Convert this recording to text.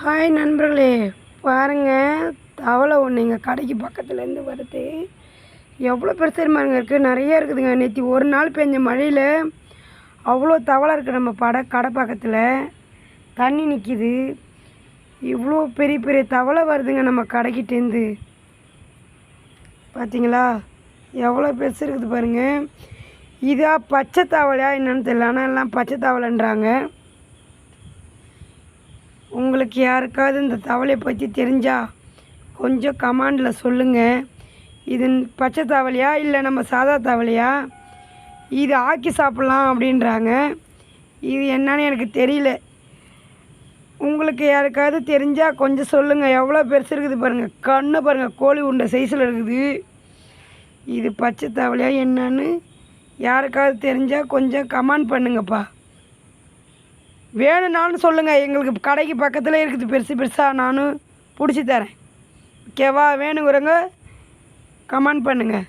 Hi நண்பர்களே பாருங்கள் தவளை ஒன்று எங்கள் கடைக்கு பக்கத்துலேருந்து வருது. எவ்வளோ பெருசு தெரியுமாங்க இருக்குது நிறைய இருக்குதுங்க. நேற்று ஒரு நாள் பெஞ்ச மழையில் அவ்வளோ தவளை இருக்குது நம்ம பட கடை பக்கத்தில். தண்ணி நிற்கிது இவ்வளோ பெரிய பெரிய தவளை வருதுங்க நம்ம கடைக்கிட்டேருந்து பார்த்தீங்களா எவ்வளோ பெருசு இருக்குது பாருங்கள் இதாக பச்சை தவளையா என்னென்னு தெரியல. ஆனால் எல்லாம் பச்சை தவளைன்றாங்க. உங்களுக்கு யாருக்காவது இந்த தவளையை பற்றி தெரிஞ்சால் கொஞ்சம் கமாண்டில் சொல்லுங்கள் இது பச்சை தவளையா இல்லை நம்ம சாதா தவளையா? இது ஆக்கி சாப்பிட்லாம் அப்படின்றாங்க. இது என்னன்னு எனக்கு தெரியல. உங்களுக்கு யாருக்காவது தெரிஞ்சால் கொஞ்சம் சொல்லுங்கள் எவ்வளோ பெருசு இருக்குது பாருங்கள் கண்ணு பாருங்கள் கோழி உண்டை சைஸில் இருக்குது. இது பச்சை தவளையா என்னன்னு யாருக்காவது தெரிஞ்சால் கொஞ்சம் கமெண்ட் பண்ணுங்கப்பா. வேணும்னாலும் சொல்லுங்கள் எங்களுக்கு கடைக்கு பக்கத்தில் இருக்குது. பெருசு பெருசாக நானும் பிடிச்சி தரேன். ஓகேவா? வேணுங்கிறவங்க கமெண்ட் பண்ணுங்கள்